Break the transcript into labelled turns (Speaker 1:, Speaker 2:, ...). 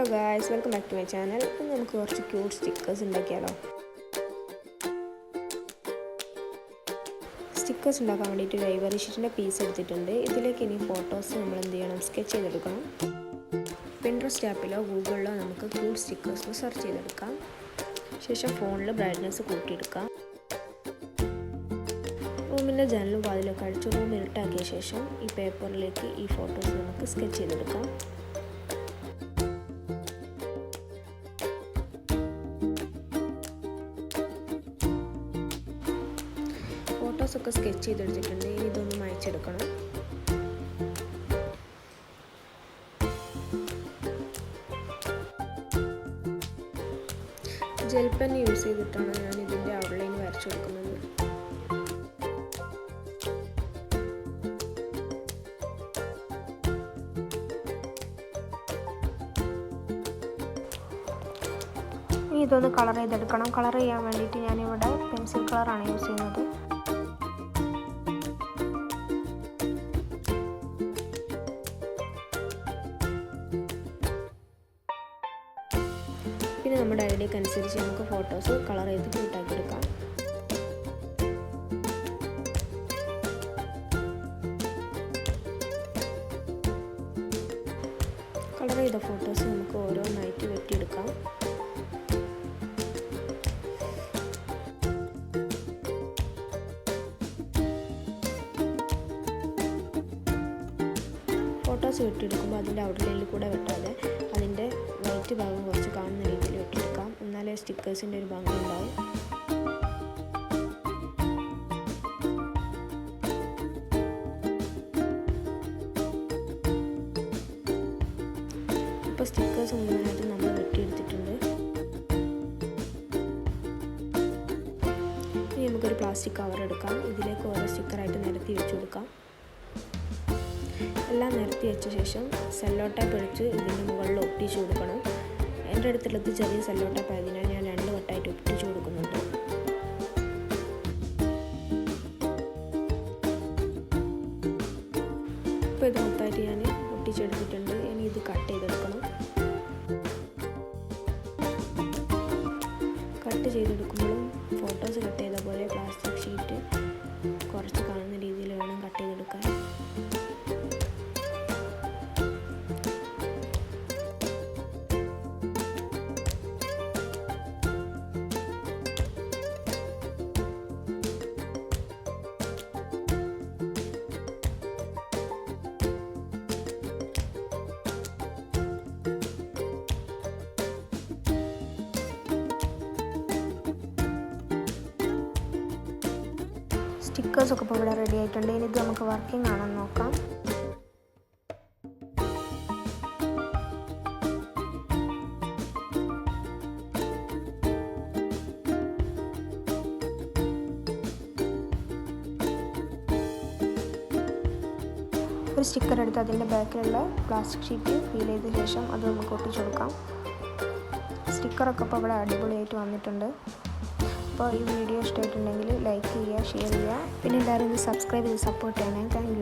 Speaker 1: Hello guys welcome back to my channel ഇന്ന് നമുക്ക് കുറച്ച് ക്യൂട്ട് സ്റ്റിക്കേഴ്സ് ഉണ്ടാക്കിയാലോ? സ്റ്റിക്കേഴ്സ് ഉണ്ടാക്കാൻ വേണ്ടിയിട്ട് ഒരു ഐവറി ഷീറ്റിന്റെ പീസ് എടുത്തിട്ടുണ്ട്. ഇതിലേക്ക് ഇനി ഫോട്ടോസ് നമ്മൾ എന്ത് ചെയ്യണം? സ്കെച്ച് ചെയ്തെടുക്കണം. പിൻട്രസ്റ്റ് ആപ്പിലോ ഗൂഗിളിലോ നമുക്ക് ക്യൂട്ട് സ്റ്റിക്കേഴ്സ് സെർച്ച് ചെയ്തെടുക്കാം. ശേഷം ഫോണിൽ ബ്രൈറ്റ്നസ് കൂട്ടിയെടുക്കാം. റൂമിന്റെ ജനലും വാതിലൊക്കെ അടിച്ച് റൂം ഇരുട്ടാക്കിയ ശേഷം ഈ പേപ്പറിലേക്ക് ഈ ഫോട്ടോസ് നമുക്ക് സ്കെച്ച് ചെയ്തെടുക്കാം. ഫോട്ടോസൊക്കെ സ്കെച്ച് ചെയ്തെടുത്തിട്ടുണ്ട്. ഇനി ഇതൊന്ന് മായച്ചെടുക്കണം. ജെൽ പെൻ യൂസ് ചെയ്തിട്ടാണ് ഞാൻ ഇതിന്റെ ഔട്ട്ലൈൻ വരച്ചു കൊടുക്കുന്നത്. ഇനി ഇതൊന്ന് കളർ ചെയ്തെടുക്കണം. കളർ ചെയ്യാൻ വേണ്ടിയിട്ട് ഞാനിവിടെ പെൻസിൽ കളറാണ് യൂസ് ചെയ്യുന്നത്. പിന്നെ നമ്മുടെ ഐഡിയക്ക് അനുസരിച്ച് നമുക്ക് ഫോട്ടോസ് കളർ ചെയ്ത് ക്യൂട്ടാക്കി എടുക്കാം. കളർ ചെയ്ത ഫോട്ടോസ് നമുക്ക് ഓരോന്നായിട്ട് വെട്ടിയെടുക്കാം. ഫോട്ടോസ് വെട്ടിയെടുക്കുമ്പോൾ അതിന്റെ ഔട്ട്ലൈനിൽ കൂടെ വെട്ടാതെ അതിന്റെ വൈറ്റ് ഭാഗം സ്റ്റിക്കേഴ്സിന്റെ ഒരു ഭംഗി ഉണ്ടാവും. ഇപ്പോൾ സ്റ്റിക്കേഴ്സ് മുഴുവനായിട്ട് നമ്മൾ വെട്ടിയെടുത്തിട്ടുണ്ട്. ഇനി നമുക്കൊരു പ്ലാസ്റ്റിക് കവർ എടുക്കാം. ഇതിലേക്ക് ഓരോ സ്റ്റിക്കറായിട്ട് നിരത്തി വെച്ച് കൊടുക്കാം. എല്ലാം നിരത്തി വെച്ച ശേഷം സെല്ലോ എടുത്ത് ഇതിന്റെ മുകളിൽ ഒട്ടിച്ച് കൊടുക്കണം. എന്റെ അടുത്തുള്ളത് ചെറിയ സെല്ലോ പതിനാൽ ഞാൻ രണ്ട് വട്ടായിട്ട് ഒപ്പിച്ചു കൊടുക്കുന്നുണ്ട്. ഇപ്പോൾ ഇത് മൊത്തമായിട്ട് ഞാൻ ഒട്ടിച്ചെടുത്തിട്ടുണ്ട്. ഇനി ഇത് കട്ട് ചെയ്തെടുക്കണം. കട്ട് ചെയ്തെടുക്കുമ്പോഴും ഫോട്ടോസ് കട്ട് ചെയ്ത പോലെ പ്ലാസ്റ്റിക് ഷീറ്റ് കുറച്ച് കാണുന്ന രീതിയിൽ വേണം കട്ട് ചെയ്തെടുക്കാൻ. സ്റ്റിക്കേഴ്സ് ഒക്കെ ഇപ്പോൾ ഇവിടെ റെഡി ആയിട്ടുണ്ട്. ഇനി ഇത് നമുക്ക് വർക്കിംഗ് ആണെന്ന് നോക്കാം. ഒരു സ്റ്റിക്കർ എടുത്ത് അതിന്റെ ബാക്കിലുള്ള പ്ലാസ്റ്റിക് ഷീറ്റ് ഫീൽ ചെയ്ത ശേഷം അത് നമുക്ക് ഒട്ടിച്ചു കൊടുക്കാം സ്റ്റിക്കറൊക്കെ ഇപ്പോൾ ഇവിടെ അടിപൊളിയായിട്ട് വന്നിട്ടുണ്ട്. അപ്പോൾ ഈ വീഡിയോ ഇഷ്ടമായിട്ടുണ്ടെങ്കിൽ ലൈക്ക് ചെയ്യുക ഷെയർ ചെയ്യുക. പിന്നെ എല്ലാവരും സബ്സ്ക്രൈബ് ചെയ്ത് സപ്പോർട്ട് ചെയ്യണേ. താങ്ക്